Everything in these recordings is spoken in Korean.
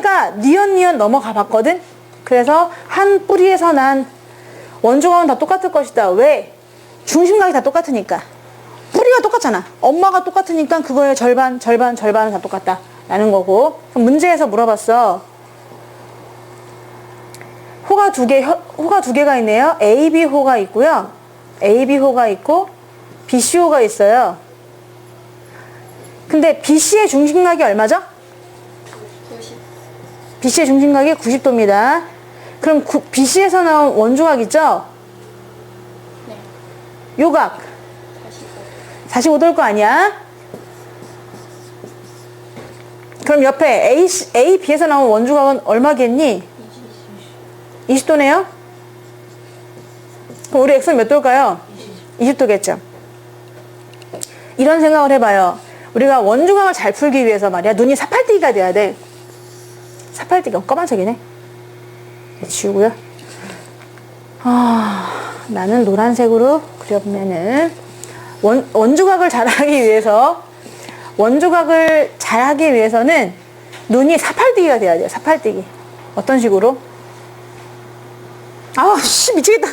해가 니언니언 넘어가 봤거든? 그래서 한 뿌리에서 난 원조각은 다 똑같을 것이다. 왜? 중심각이 다 똑같으니까. 뿌리가 똑같잖아. 엄마가 똑같으니까 그거의 절반, 절반, 절반은 다 똑같다. 라는 거고. 문제에서 물어봤어. 호가 두 개, 혀- 호가 두 개가 있네요. AB 호가 있고요. AB 호가 있고, BC 호가 있어요. 근데 BC의 중심각이 얼마죠? 90. BC의 중심각이 90도입니다. 그럼 구- BC에서 나온 원조각 있죠? 네. 요각 45. 45도일 거 아니야? 그럼 옆에 A, A, B에서 나온 원조각은 얼마겠니? 20. 20도네요? 그럼 우리 X는 몇 도일까요? 20도겠죠. 이런 생각을 해봐요. 우리가 원조각을 잘 풀기 위해서 말이야. 눈이 사팔뜨기가 돼야 돼. 사팔뜨기, 어, 검은색이네. 네, 지우고요. 아, 나는 노란색으로 그려보면은, 원, 원조각을 잘하기 위해서, 원조각을 잘하기 위해서는 눈이 사팔뜨기가 돼야 돼요. 사팔뜨기. 어떤 식으로? 아우 씨 미치겠다.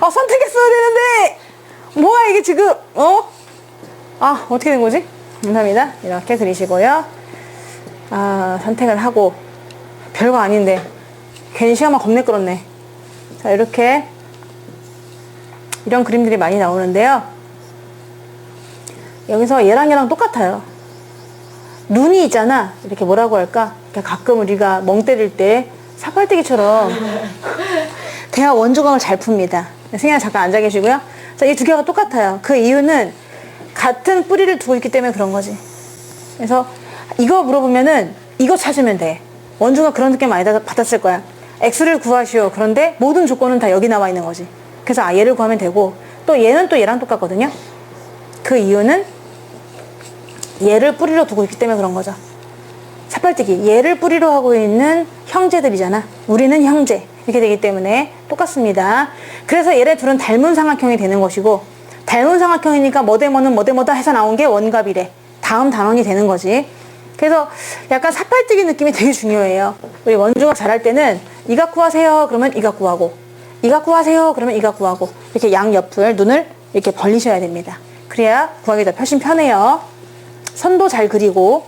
아 선택했어야 되는데 뭐야 이게 지금 어? 아 어떻게 된 거지? 감사합니다. 이렇게 그리시고요. 아 선택을 하고 별거 아닌데 괜히 시간만 겁내 끌었네. 자 이렇게 이런 그림들이 많이 나오는데요. 여기서 얘랑 얘랑 똑같아요. 눈이 있잖아. 이렇게 뭐라고 할까? 가끔 우리가 멍 때릴 때 사팔뜨기처럼 대화 원조각을 잘 풉니다. 생각 잠깐 앉아 계시고요. 자, 이 두 개가 똑같아요. 그 이유는 같은 뿌리를 두고 있기 때문에 그런 거지. 그래서 이거 물어보면은 이거 찾으면 돼. 원조가 그런 느낌 많이 받- 받았을 거야. x를 구하시오. 그런데 모든 조건은 다 여기 나와 있는 거지. 그래서 아 얘를 구하면 되고 또 얘는 또 얘랑 똑같거든요. 그 이유는 얘를 뿌리로 두고 있기 때문에 그런 거죠. 사팔뜨기 얘를 뿌리로 하고 있는 형제들이잖아. 우리는 형제 이렇게 되기 때문에 똑같습니다. 그래서 얘네 둘은 닮은 삼각형이 되는 것이고 닮은 삼각형이니까 뭐대뭐는 뭐대뭐다 해서 나온 게 원갑이래. 다음 단원이 되는 거지. 그래서 약간 사팔뜨기 느낌이 되게 중요해요. 우리 원조가 잘할 때는 이각 구 하세요. 그러면 이각 구 하고 이각 구 하세요. 그러면 이각 구 하고 이렇게 양옆을 눈을 이렇게 벌리셔야 됩니다. 그래야 구하기 더 훨씬 편해요. 선도 잘 그리고